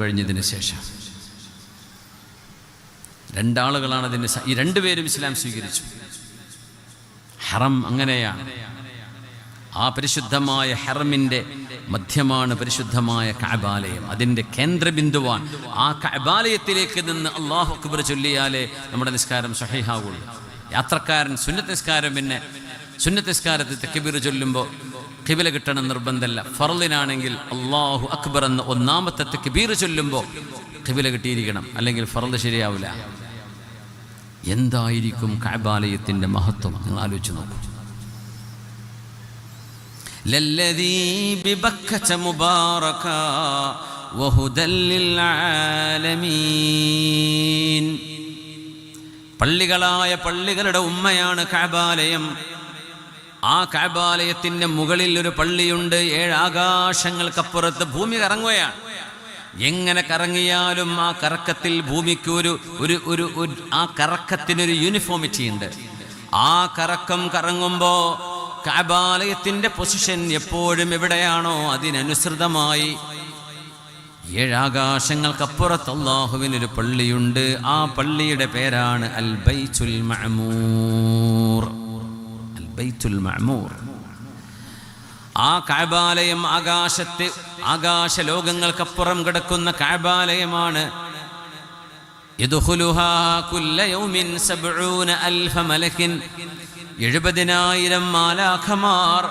കഴിഞ്ഞതിന് ശേഷം. രണ്ടാളുകളാണ് അതിന് ഈ രണ്ടുപേരും ഇസ്ലാം സ്വീകരിച്ചു. ഹറം അങ്ങനെയാണ്. ആ പരിശുദ്ധമായ ഹെറമിന്റെ മധ്യമാണ് പരിശുദ്ധമായ കഅബാലയം. അതിന്റെ കേന്ദ്രബിന്ദുവാൻ ആ കഅബാലയത്തിലേക്ക് നിന്ന് അള്ളാഹു അക്ബർ ചൊല്ലിയാലേ നമ്മുടെ നിസ്കാരം സഹിഹാവുള്ളൂ. യാത്രക്കാരൻ സുന്നത്ത് നിസ്കാരം പിന്നെ സുന്നത്ത് നിസ്കാരത്തിൽ തെക്കബീർ ചൊല്ലുമ്പോൾ കിബില കിട്ടണം നിർബന്ധമല്ല ഫറലിനാണെങ്കിൽ അള്ളാഹു അക്ബർ എന്ന ഒന്നാമത്തെ തക്ബീർ ചൊല്ലുമ്പോൾ കിബില കിട്ടിയിരിക്കണം. അല്ലെങ്കിൽ ഫറൽ ശരിയാവില്ല. എന്തായിരിക്കും കാബാലയത്തിന്റെ മഹത്വം? നിങ്ങൾ ആലോചിച്ച് നോക്കൂ. പള്ളികളായ പള്ളികളുടെ ഉമ്മയാണ് കാബാലയം. ആ കാബാലയത്തിന്റെ മുകളിൽ ഒരു പള്ളിയുണ്ട്. ഏഴ് ആകാശങ്ങൾക്കപ്പുറത്ത് ഭൂമി കറങ്ങുകയാണ്. എങ്ങനെ കറങ്ങിയാലും ആ കറക്കത്തിൽ ഭൂമിക്ക് ഒരു ഒരു ഒരു ആ കറക്കത്തിനൊരു യൂണിഫോമിറ്റി ഉണ്ട്. ആ കറക്കം കറങ്ങുമ്പോൾ കാബാലയത്തിന്റെ പൊസിഷൻ എപ്പോഴും എവിടെയാണോ അതിനനുസൃതമായി. ഏഴാകാശങ്ങൾക്കപ്പുറത്ത് അള്ളാഹുവിനൊരു പള്ളിയുണ്ട്. ആ പള്ളിയുടെ പേരാണ് അൽ ബൈത്തുൽ മഅമൂർ. ബൈത്തുൽ മഅമൂർ. ആ കാബാലയം ആകാശത്തെ ആകാശ ലോകങ്ങൾക്കപ്പുറം കിടക്കുന്ന കാബാലയമാണ്. എഴുപതിനായിരം മാലാഖമാർ.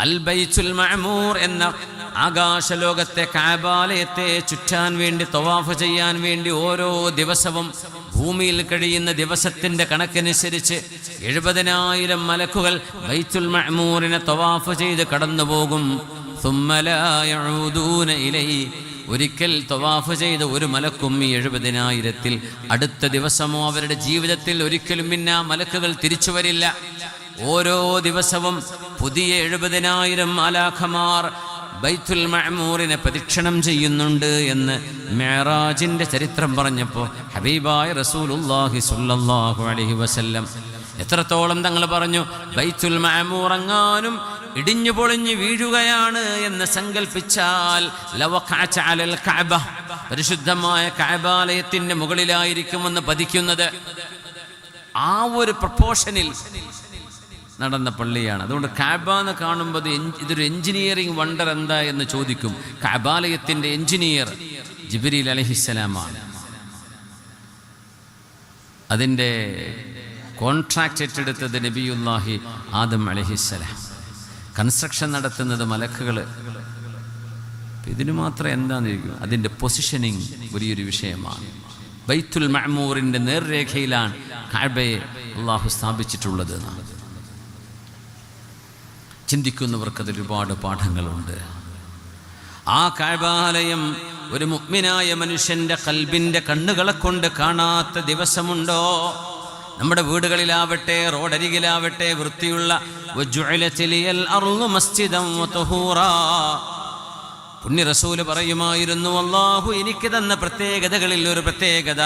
അൽ ബൈത്തുൽ മഅമൂർ എന്ന ആകാശലോകത്തെ കാബാലയത്തെ ചുറ്റാൻ വേണ്ടി തവാഫ് ചെയ്യാൻ വേണ്ടി ഓരോ ദിവസവും ഭൂമിയിൽ കഴിയുന്ന ദിവസത്തിന്റെ കണക്കനുസരിച്ച് എഴുപതിനായിരം മലക്കുകൾ ബൈത്തുൽ മഹ്മൂറിനെ തവാഫ് ചെയ്ത് കടന്നുപോകും. സുമ്മലയൂദൂന ഇലൈ. ഒരിക്കൽ തവാഫ് ചെയ്ത ഒരു മലക്കും ഈ എഴുപതിനായിരത്തിൽ അടുത്ത ദിവസമോ അവരുടെ ജീവിതത്തിൽ ഒരിക്കലും പിന്നെ ആ മലക്കുകൾ തിരിച്ചു വരില്ല. ഓരോ ദിവസവും പുതിയ എഴുപതിനായിരം അലാഖമാർ ബൈത്തുൽ മഅമൂറിനെ പ്രദക്ഷിണം ചെയ്യുന്നുണ്ട് എന്ന് മേറാജിന്റെ ചരിത്രം പറഞ്ഞപ്പോൾ ഹബീബായ റസൂലുല്ലാഹി സ്വല്ലല്ലാഹു അലൈഹി വസല്ലം എത്രത്തോളം തങ്ങൾ പറഞ്ഞു ബൈത്തുൽ മഅമൂറങ്ങാനും ഇടിഞ്ഞു പൊളിഞ്ഞു വീഴുകയാണ് എന്ന് സങ്കല്പിച്ചാൽ പരിശുദ്ധമായ കാബാലയത്തിന്റെ മുകളിലായിരിക്കുമെന്ന് പതിക്കുന്നത്. ആ ഒരു പ്രപ്പോഷനിൽ നടന്ന പള്ളിയാണ്. അതുകൊണ്ട് കാബ എന്ന് കാണുമ്പോൾ ഇതൊരു എഞ്ചിനീയറിംഗ് വണ്ടർ എന്താ എന്ന് ചോദിക്കും. കാബാലയത്തിന്റെ എഞ്ചിനീയർ ജിബിരിൽ അലഹിസ്സലാമാണ്. അതിന്റെ കോൺട്രാക്റ്റ് ഏറ്റെടുത്തത് നബിയുല്ലാഹി ആദം അലഹിസ്സലാം. കൺസ്ട്രക്ഷൻ നടത്തുന്നത് മലക്കുകൾ. ഇതിനു മാത്രം എന്താണെന്ന് അതിന്റെ പൊസിഷനിങ് വലിയൊരു വിഷയമാണ്. ബൈത്തുൽ മഅമൂറിന്റെ നേർരേഖയിലാണ് കാബയെ അള്ളാഹു സ്ഥാപിച്ചിട്ടുള്ളത് എന്നാണ് ചിന്തിക്കുന്നവർക്ക് ഒരുപാട് പാഠങ്ങളുണ്ട്. ആ കാഴ്ബാലയം ഒരു മുഗ്മിനായ മനുഷ്യന്റെ കൽബിന്റെ കണ്ണുകളെ കൊണ്ട് കാണാത്ത ദിവസമുണ്ടോ? നമ്മുടെ വീടുകളിലാവട്ടെ റോഡരികിലാവട്ടെ വൃത്തിയുള്ള പുണ്യ റസൂൽ പറയുമായിരുന്നു അള്ളാഹു എനിക്ക് തന്ന പ്രത്യേകതകളിൽ ഒരു പ്രത്യേകത.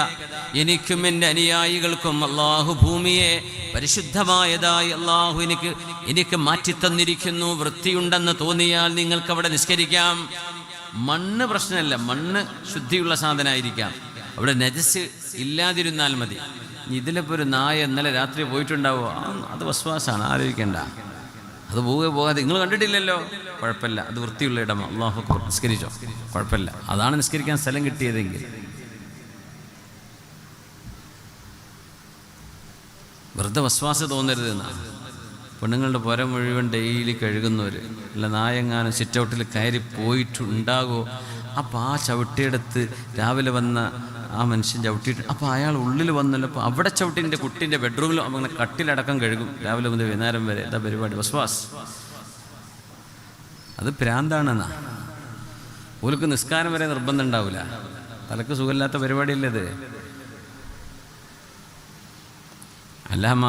എനിക്കും എന്റെ അനുയായികൾക്കും അള്ളാഹു ഭൂമിയെ പരിശുദ്ധമായതായി അള്ളാഹു എനിക്ക് എനിക്ക് മാറ്റിത്തന്നിരിക്കുന്നു. വൃത്തിയുണ്ടെന്ന് തോന്നിയാൽ നിങ്ങൾക്ക് അവിടെ നിസ്കരിക്കാം. മണ്ണ് പ്രശ്നമല്ല മണ്ണ് ശുദ്ധിയുള്ള സാധനമായിരിക്കാം. അവിടെ നജസ് ഇല്ലാതിരുന്നാൽ മതി. ഇതിലിപ്പോൾ ഒരു നായ ഇന്നലെ രാത്രി പോയിട്ടുണ്ടാവുമോ അത് വസ്വാസാണ് ആലോചിക്കേണ്ട. അത് പോവുക പോകാതെ. നിങ്ങൾ കണ്ടിട്ടില്ലല്ലോ? കുഴപ്പമില്ല. അത് വൃത്തിയുള്ള ഇടമാണ് അള്ളാഹു നിസ്കരിച്ചോ? കുഴപ്പമില്ല. അതാണ് നിസ്കരിക്കാൻ സ്ഥലം കിട്ടിയതെങ്കിൽ. വെറുതെ വസ്വാസ തോന്നരുത് എന്നാണ് പെണ്ണുങ്ങളുടെ പുര മുഴുവൻ ഡെയിലി കഴുകുന്നവർ അല്ല നായങ്ങാനും സിറ്റ് ഔട്ടിൽ കയറി പോയിട്ടുണ്ടാകുമോ അപ്പോൾ ആ ചവിട്ടിയെടുത്ത് രാവിലെ വന്ന ആ മനുഷ്യൻ ചവിട്ടിയിട്ട് അപ്പോൾ അയാൾ ഉള്ളിൽ വന്നല്ലോ അപ്പോൾ അവിടെ ചവിട്ടിന്റെ കുട്ടീന്റെ ബെഡ്റൂമിൽ അങ്ങനെ കട്ടിലടക്കം കഴുകും. രാവിലെ മുതൽ വൈകുന്നേരം വരെ എന്താ പരിപാടി വസ്വാസ് അത് പ്രാന്താണെന്നാ. ഓർക്ക് നിസ്കാരം വരെ നിർബന്ധം ഉണ്ടാവില്ല തലക്ക് സുഖമില്ലാത്ത പരിപാടിയല്ലത് അല്ലാമ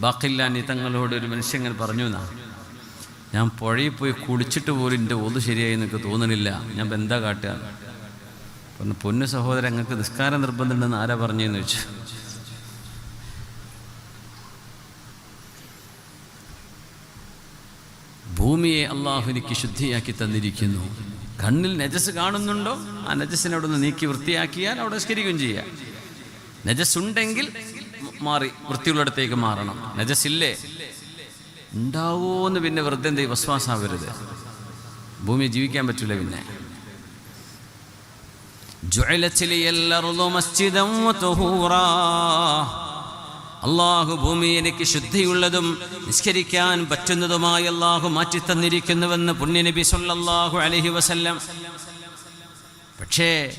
ബാക്കില്ലാനി തങ്ങളോട് ഒരു മനുഷ്യൻ പറഞ്ഞു എന്നാ ഞാൻ പുഴയിൽ പോയി കുളിച്ചിട്ട് പോലും എന്റെ ഒതു ശരിയായി എന്നൊക്കെ തോന്നണില്ല. ഞാൻ എന്താ കാട്ടുക? പറഞ്ഞു പൊന്നു സഹോദരൻ ഞങ്ങൾക്ക് നിസ്കാരം നിർബന്ധമുണ്ടെന്ന് ആരാ പറഞ്ഞതെന്ന് വെച്ചു ഭൂമിയെ അള്ളാഹുനിക്ക് ശുദ്ധിയാക്കി തന്നിരിക്കുന്നു. കണ്ണിൽ നജസ് കാണുന്നുണ്ടോ? ആ നജസ്സിനെ അവിടെ നിന്ന് നീക്കി വൃത്തിയാക്കിയാൽ അവിടെ സ്കരിക്കുകയും ചെയ്യാം. നജസ് ഉണ്ടെങ്കിൽ മാറി വൃത്തിയുള്ളിടത്തേക്ക് മാറണം. നജസ് ഇല്ലേ ഉണ്ടാവോ എന്ന് പിന്നെ വെറുതെ എന്ത് വിശ്വാസമാവരുത് ഭൂമിയെ ജീവിക്കാൻ പറ്റില്ല പിന്നെ. അള്ളാഹു ഭൂമി എനിക്ക് ശുദ്ധിയുള്ളതും നിസ്കരിക്കാൻ പറ്റുന്നതുമായി അള്ളാഹു മാറ്റി തന്നിരിക്കുന്നുവെന്ന് പുണ്യനബി സല്ലാഹു അലഹി വസല്ലം. പക്ഷേ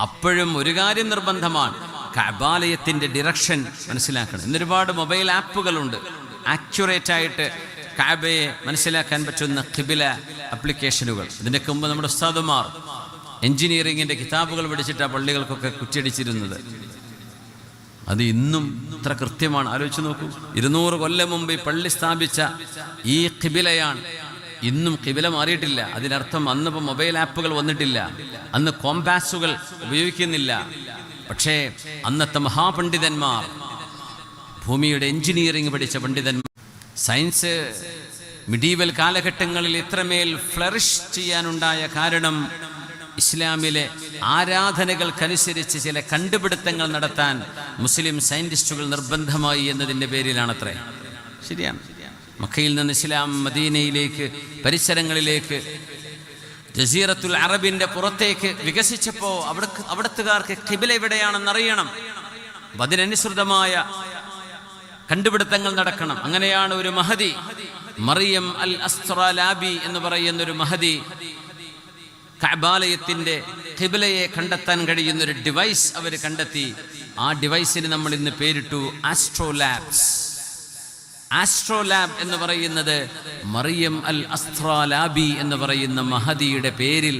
അപ്പോഴും ഒരു കാര്യം നിർബന്ധമാണ്. കബാലയത്തിന്റെ ഡിറക്ഷൻ മനസ്സിലാക്കണം. ഇന്നൊരുപാട് മൊബൈൽ ആപ്പുകളുണ്ട്. ആക്യുറേറ്റ് ആയിട്ട് കാബയെ മനസ്സിലാക്കാൻ പറ്റുന്ന കിബില അപ്ലിക്കേഷനുകൾ ഇതിനൊക്കെ മുമ്പ് നമ്മുടെ ഉസ്താദുമാർ എഞ്ചിനീയറിങ്ങിന്റെ കിതാബുകൾ പഠിച്ചിട്ടാണ് പള്ളികൾക്കൊക്കെ കുറ്റിയടിച്ചിരുന്നത്. അത് ഇന്നും ഇത്ര കൃത്യമാണ്. ആലോചിച്ച് നോക്കൂ. ഇരുന്നൂറ് കൊല്ലം മുമ്പ് ഈ പള്ളി സ്ഥാപിച്ച ഈ കിബിലയാണ് ഇന്നും കിബില മാറിയിട്ടില്ല. അതിനർത്ഥം അന്നിപ്പോൾ മൊബൈൽ ആപ്പുകൾ വന്നിട്ടില്ല. അന്ന് കോമ്പാസുകൾ ഉപയോഗിക്കുന്നില്ല. പക്ഷേ അന്നത്തെ മഹാപണ്ഡിതന്മാർ ഭൂമിയുടെ എഞ്ചിനീയറിംഗ് പഠിച്ച പണ്ഡിതന്മാർ സയൻസ് മിഡീവൽ കാലഘട്ടങ്ങളിൽ ഇത്രമേൽ ഫ്ലറിഷ് ചെയ്യാനുണ്ടായ കാരണം ഇസ്ലാമിലെ ആരാധനകൾക്കനുസരിച്ച് ചില കണ്ടുപിടുത്തങ്ങൾ നടത്താൻ മുസ്ലിം സയന്റിസ്റ്റുകൾ നിർബന്ധമായി എന്നതിന്റെ പേരിലാണത്രേ. ശരിയാണ്. മക്കയിൽ നിന്ന് ഇസ്ലാം മദീനയിലേക്ക് പരിസരങ്ങളിലേക്ക് ജസീറത്തുൽ അറബിന്റെ പുറത്തേക്ക് വികസിച്ചപ്പോൾ അവിടെ അവിടത്തുകാർക്ക് കിബില എവിടെയാണെന്നറിയണം. അപ്പം അതിനനുസൃതമായ കണ്ടുപിടുത്തങ്ങൾ നടക്കണം. അങ്ങനെയാണ് ഒരു മഹതി മറിയം അൽ അസ്ത്രാലാബി എന്ന് പറയുന്ന ഒരു മഹതി കബാലയത്തിന്റെ കിബിലയെ കണ്ടെത്താൻ കഴിയുന്ന ഒരു ഡിവൈസ് അവർ കണ്ടെത്തി. ആ ഡിവൈസിന് നമ്മൾ ഇന്ന് പേരിട്ടു ആസ്ട്രോലാബ്സ് ആസ്ട്രോലാബ് ആസ്ട്രോ ലാബ് എന്ന് പറയുന്നത് മറിയം അൽ അസ്ത്രാലാബി എന്ന് പറയുന്ന മഹദിയുടെ പേരിൽ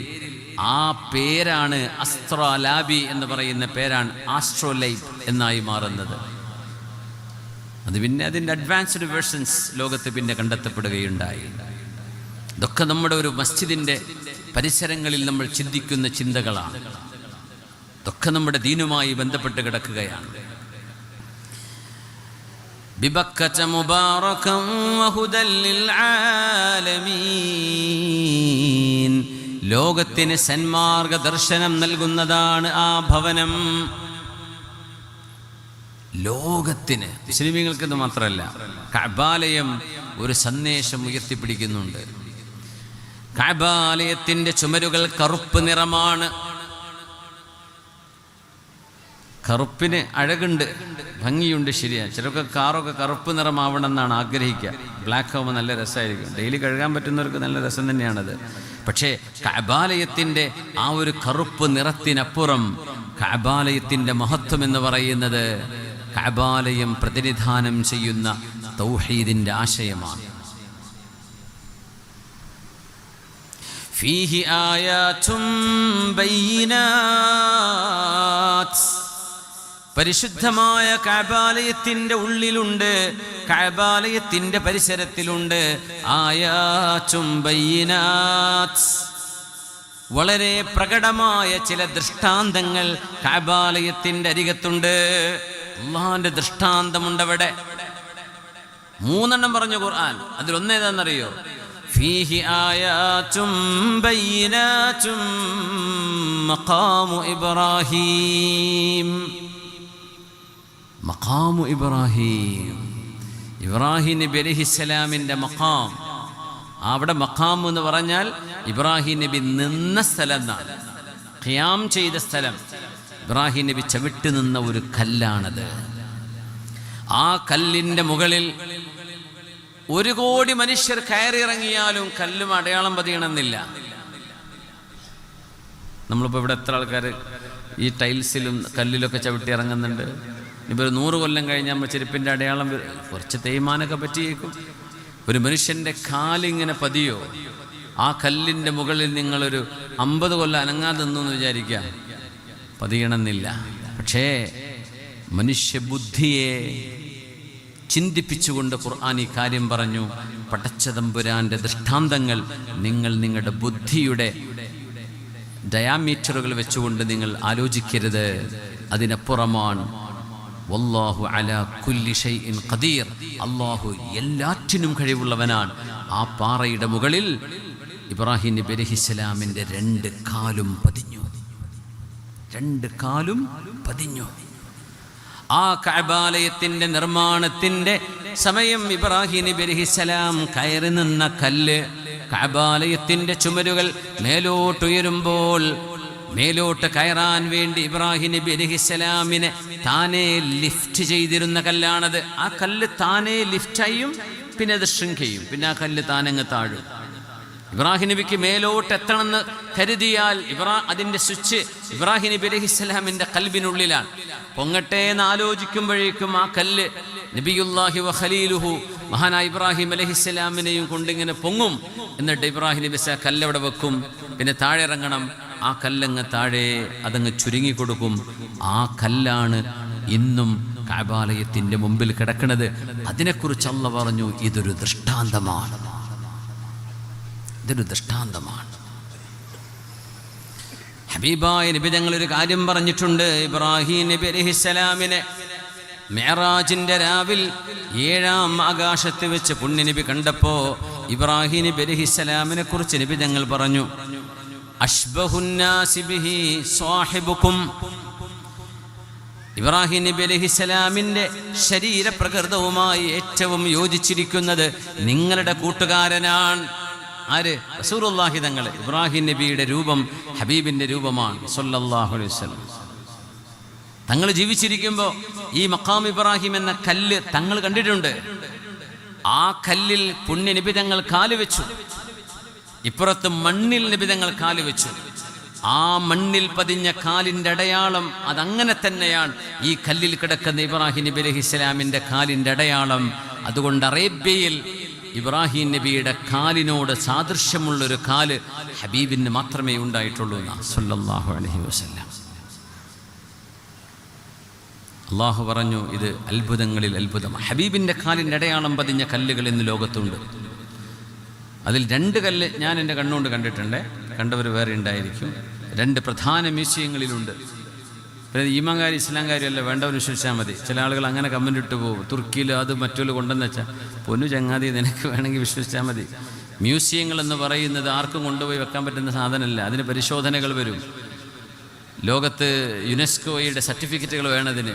ആ പേരാണ് അസ്ത്രാലാബി എന്ന് പറയുന്ന പേരാണ് ആസ്ട്രോലൈബ് എന്നായി മാറുന്നത്. അത് പിന്നെ അതിൻ്റെ അഡ്വാൻസ്ഡ് വേർഷൻസ് ലോകത്ത് പിന്നെ കണ്ടെത്തപ്പെടുകയുണ്ടായി ഇതൊക്കെ നമ്മുടെ ഒരു മസ്ജിദിൻ്റെ പരിസരങ്ങളിൽ നമ്മൾ ചിന്തിക്കുന്ന ചിന്തകളാണ് ഇതൊക്കെ നമ്മുടെ ദീനുമായി ബന്ധപ്പെട്ട് കിടക്കുകയാണ് ببكة مباركا وهدى للعالمين ലോകത്തിന് സന്മാർഗ ദർശനം നൽകുന്നതാണ് ആ ഭവനം ലോകത്തിന് മുസ്ലിമീങ്ങൾക്ക് മാത്രമല്ല കബാലയം ഒരു സന്ദേശം ഉയർത്തിപ്പിടിക്കുന്നുണ്ട്. കബാലയത്തിന്റെ ചുമരുകൾ കറുപ്പ് നിറമാണ്. കറുപ്പിന് അഴകുണ്ട് ഭംഗിയുണ്ട് ശരിയാ. ചിലർക്ക് കാറൊക്കെ കറുപ്പ് നിറമാവണം എന്നാണ് ആഗ്രഹിക്കുക. ബ്ലാക്ക് ആവുമ്പോൾ നല്ല രസമായിരിക്കും. ഡെയിലി കഴുകാൻ പറ്റുന്നവർക്ക് നല്ല രസം തന്നെയാണത്. പക്ഷേ കബാലയത്തിന്റെ ആ ഒരു കറുപ്പ് നിറത്തിനപ്പുറം കബാലയത്തിന്റെ മഹത്വം എന്ന് പറയുന്നത് കബാലയം പ്രതിനിധാനം ചെയ്യുന്ന തൗഹീദിന്റെ ആശയമാണ്. ഫീഹി ആയാതും ബയ്യിനാത്ത് പരിശുദ്ധമായ കബാലയത്തിന്റെ ഉള്ളിലുണ്ട് കബാലയത്തിന്റെ പരിസരത്തിലുണ്ട് ആയാച്ചും വളരെ പ്രകടമായ ചില ദൃഷ്ടാന്തങ്ങൾ കബാലയത്തിന്റെ അരികത്തുണ്ട്. അള്ളാന്റെ ദൃഷ്ടാന്തമുണ്ടവിടെ. മൂന്നെണ്ണം പറഞ്ഞു ഖുർആൻ. അതിലൊന്നേതാണെന്നറിയോ? ഫീഹി മഖാമു ഇബ്രാഹീം. മഖാമു ഇബ്രാഹിം. ഇബ്രാഹിം നബി അലഹിസ്സലാമിന്റെ മഖാം. അവിടെ മഖാം എന്ന് പറഞ്ഞാൽ ഇബ്രാഹിം നബി നിന്ന സ്ഥലം എന്നാണ്. ഖിയാം ചെയ്ത സ്ഥലം. ഇബ്രാഹിം നബി ചവിട്ടി നിന്ന ഒരു കല്ലാണത്. ആ കല്ലിന്റെ മുകളിൽ ഒരു കോടി മനുഷ്യർ കയറിയിറങ്ങിയാലും കല്ലും അടയാളം പതിയണമെന്നില്ല. നമ്മളിപ്പോൾ ഇവിടെ എത്ര ആൾക്കാർ ഈ ടൈൽസിലും കല്ലിലൊക്കെ ചവിട്ടി ഇറങ്ങുന്നുണ്ട്? ഇപ്പോൾ ഒരു നൂറ് കൊല്ലം കഴിഞ്ഞാൽ നമ്മൾ ചെരുപ്പിന്റെ അടയാളം. കുറച്ച് തേയ്മാനൊക്കെ പറ്റിയേക്കും. ഒരു മനുഷ്യന്റെ കാലിങ്ങനെ പതിയോ? ആ കല്ലിന്റെ മുകളിൽ നിങ്ങളൊരു അമ്പത് കൊല്ലം അനങ്ങാതെ നിന്നു എന്ന് വിചാരിക്കാം. പതിയണമെന്നില്ല. പക്ഷേ മനുഷ്യബുദ്ധിയെ ചിന്തിപ്പിച്ചുകൊണ്ട് ഖുർആൻ ഈ കാര്യം പറഞ്ഞു പടച്ചതമ്പുരാന്റെ ദൃഷ്ടാന്തങ്ങൾ നിങ്ങൾ നിങ്ങളുടെ ബുദ്ധിയുടെ ഡയാമീറ്ററുകൾ വെച്ചുകൊണ്ട് നിങ്ങൾ ആലോചിക്കരുത്. അതിനപ്പുറമാണ് വല്ലാഹു അല കുല്ലി ഷൈഇൻ ഖദീർ. അള്ളാഹു എല്ലാറ്റിനും കഴിവുള്ളവനാണ്. ആ പാറയുടെ മുകളിൽ ഇബ്രാഹിം നബി അലഹിസ്സലാമിന്റെ രണ്ട് കാലും പതിഞ്ഞു. രണ്ട് കാലും പതിഞ്ഞു. ആ കഅബാലയത്തിന്റെ നിർമ്മാണത്തിന്റെ സമയം ഇബ്രാഹിം നബി അലൈഹിസ്സലാം കയറി നിന്ന കല്ല് കഅബാലയത്തിന്റെ ചുമരുകൾ മേലോട്ടുയരുമ്പോൾ മേലോട്ട് കയറാൻ വേണ്ടി ഇബ്രാഹിം നബി അലൈഹിസ്സലാമിനെ താനെ ലിഫ്റ്റ് ചെയ്തിരുന്ന കല്ലാണത്. ആ കല്ല് താനെ ലിഫ്റ്റായും പിന്നെ അത് ശൃംഖയും പിന്നെ ആ കല്ല് താനങ്ങ് താഴും. ഇബ്രാഹിം നബിക്ക് മേലോട്ട് എത്തണമെന്ന് കരുതിയാൽ ഇബ്രാ അതിന്റെ സ്വിച്ച് ഇബ്രാഹിം നബി അലഹിസ്ലാമിന്റെ കൽബിനുള്ളിലാണ്. പൊങ്ങട്ടെ എന്ന് ആലോചിക്കുമ്പോഴേക്കും ആ കല്ല് നബിയുല്ലാഹി വ ഖലീലുഹു മഹാനായ ഇബ്രാഹിം അലഹിസ്സലാമിനെയും കൊണ്ടിങ്ങനെ പൊങ്ങും. എന്നിട്ട് ഇബ്രാഹിം നബി ആ കല്ലവിടെ വെക്കും? പിന്നെ താഴെ ഇറങ്ങണം ആ കല്ലങ്ങ് താഴെ അതങ്ങ് ചുരുങ്ങി കൊടുക്കും. ആ കല്ലാണ് ഇന്നും കാബാലയത്തിന്റെ മുമ്പിൽ കിടക്കുന്നത് അതിനെക്കുറിച്ച് പറഞ്ഞു ഇതൊരു ദൃഷ്ടാന്തമാണ്. ഇതൊരു ദൃഷ്ടാന്തമാണ്. ഹബീബായ നബി ഞങ്ങളൊരു കാര്യം പറഞ്ഞിട്ടുണ്ട്. ഇബ്രാഹിം നബി അലഹിസ്സലാമിനെ മേറാജിന്റെ രാവിൽ ഏഴാം ആകാശത്ത് വെച്ച് പുണ്യനബി കണ്ടപ്പോ ഇബ്രാഹിം നബി അലഹിസ്സലാമിനെ കുറിച്ച് നബി ഞങ്ങൾ പറഞ്ഞു സ്വാഹിബുക്കും ഇബ്രാഹിം നബി അലഹിസ്സലാമിന്റെ ശരീരപ്രകൃതവുമായി ഏറ്റവും യോജിച്ചിരിക്കുന്നത് നിങ്ങളുടെ കൂട്ടുകാരനാണ്. ആര്? റസൂറുല്ലാഹി തങ്ങൾ ഇബ്രാഹിം നബിയുടെ രൂപം ഹബീബിന്റെ രൂപമാണ്. സൊല്ലാഹു അലൈഹി തങ്ങൾ ജീവിച്ചിരിക്കുമ്പോൾ ഈ മക്കാം ഇബ്രാഹിം എന്ന കല്ല് തങ്ങൾ കണ്ടിട്ടുണ്ട്. ആ കല്ലിൽ പുണ്യ നിബിതങ്ങൾ കാലുവെച്ചു ഇപ്പുറത്ത് മണ്ണിൽ നിബിതങ്ങൾ കാലുവെച്ചു ആ മണ്ണിൽ പതിഞ്ഞ കാലിന്റെ അടയാളം അതങ്ങനെ തന്നെയാണ്. ഈ കല്ലിൽ കിടക്കുന്ന ഇബ്രാഹിം നബി അലൈഹി ഇസ്ലാമിന്റെ കാലിന്റെ അടയാളം. അതുകൊണ്ട് അറേബ്യയിൽ ഇബ്രാഹിം നബിയുടെ കാലിനോട് സാദൃശ്യമുള്ളൊരു കാൽ ഹബീബിന് മാത്രമേ ഉണ്ടായിട്ടുള്ളൂ സല്ലല്ലാഹു അലൈഹി വസല്ലം. അള്ളാഹു പറഞ്ഞു ഇത് അത്ഭുതങ്ങളിൽ അത്ഭുതം ഹബീബിന്റെ കാലിന്റെ അടയാളം പതിഞ്ഞ കല്ലുകൾ ഇന്ന് ലോകത്തുണ്ട്. അതിൽ രണ്ട് കല്ല് ഞാൻ എന്റെ കണ്ണുകൊണ്ട് കണ്ടിട്ടുണ്ട്. കണ്ടവർ വേറെ ഉണ്ടായിരിക്കും. രണ്ട് പ്രധാന മ്യൂസിയങ്ങളിലുണ്ട്. പിന്നെ ഈമാങ്കാരി ഇസ്ലാംകാരി അല്ല വേണ്ടവർ വിശ്വസിച്ചാൽ മതി. ചില ആളുകൾ അങ്ങനെ കമന്റ് ഇട്ട് പോകും. തുർക്കിയിൽ അത് മറ്റുള്ള കൊണ്ടെന്ന് വെച്ചാൽ പൊന്നു ചങ്ങാതി നിനക്ക് വേണമെങ്കിൽ വിശ്വസിച്ചാൽ മതി. മ്യൂസിയങ്ങൾ എന്ന് പറയുന്നത് ആർക്കും കൊണ്ടുപോയി വെക്കാൻ പറ്റുന്ന സാധനമല്ല. അതിന് പരിശോധനകൾ വരും. ലോകത്ത് യുനെസ്കോയുടെ സർട്ടിഫിക്കറ്റുകൾ വേണതിന്.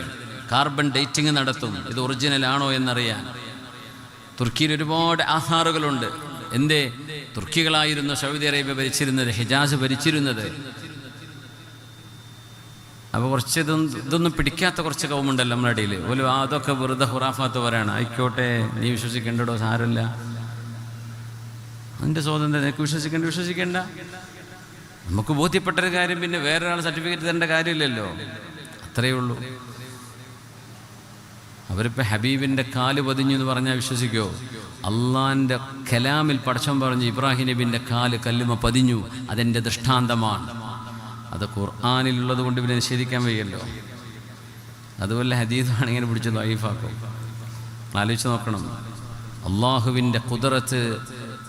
കാർബൺ ഡേറ്റിംഗ് നടത്തും. ഇത് ഒറിജിനൽ ആണോ എന്നറിയാൻ. തുർക്കിയിൽ ഒരുപാട് ആഹാറുകളുണ്ട് എന്തേ? തുർക്കികളായിരുന്നു സൗദി അറേബ്യ ഭരിച്ചിരുന്നത് ഹിജാസ് ഭരിച്ചിരുന്നത്. അപ്പോൾ കുറച്ച് ഇതൊന്നും ഇതൊന്നും പിടിക്കാത്ത കുറച്ച് കൗമുണ്ടല്ലോ നമ്മുടെ ഇടയിൽ ഒരു അതൊക്കെ വെറുതെ ഹുറാഫാത്ത് പറയണം. ആയിക്കോട്ടെ നീ വിശ്വസിക്കേണ്ടടോ സാരമില്ല. അതിന്റെ സ്വാതന്ത്ര്യം നിനക്ക് വിശ്വസിക്കേണ്ട വിശ്വസിക്കേണ്ട. നമുക്ക് ബോധ്യപ്പെട്ടൊരു കാര്യം പിന്നെ വേറൊരാൾ സർട്ടിഫിക്കറ്റ് തരേണ്ട കാര്യമില്ലല്ലോ. അത്രയേ ഉള്ളൂ. അവരിപ്പോൾ ഹബീബിന്റെ കാൽ പതിഞ്ഞു എന്ന് പറഞ്ഞാൽ വിശ്വസിക്കോ? അള്ളാന്റെ കലാമിൽ പടച്ചം പറഞ്ഞു ഇബ്രാഹിം നബിന്റെ കാൽ കല്ലുമ പതിഞ്ഞു അതെന്റെ ദൃഷ്ടാന്തമാണ്. അത് ഖുർആാനിലുള്ളത് കൊണ്ട് പിന്നെ നിഷേധിക്കാൻ വയ്യല്ലോ. അതുപോലെ ഹദീസാണ് ഇങ്ങനെ പിടിച്ച് ലൈഫാക്കും ആലോചിച്ച് നോക്കണം. അള്ളാഹുവിന്റെ കുതിരത്ത്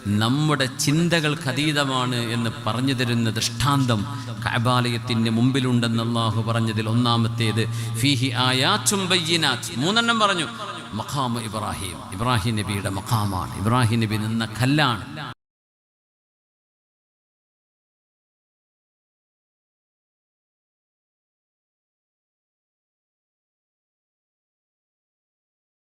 നമ്മുടെ ചിന്തകൾക്ക് അതീതമാണ് എന്ന് പറഞ്ഞു തരുന്ന ദൃഷ്ടാന്തം കബാലയത്തിന്റെ മുമ്പിലുണ്ടെന്ന് അള്ളാഹു പറഞ്ഞതിൽ ഒന്നാമത്തേത് ഫിഹി ആയാച്ചും ബയ്യനാത്ത്. മൂന്നെണ്ണം പറഞ്ഞു. മഖാമ ഇബ്രാഹിം. ഇബ്രാഹിം നബിയുടെ മഖാമാണ്. ഇബ്രാഹിം നബി നിന്ന കല്ലാണ്.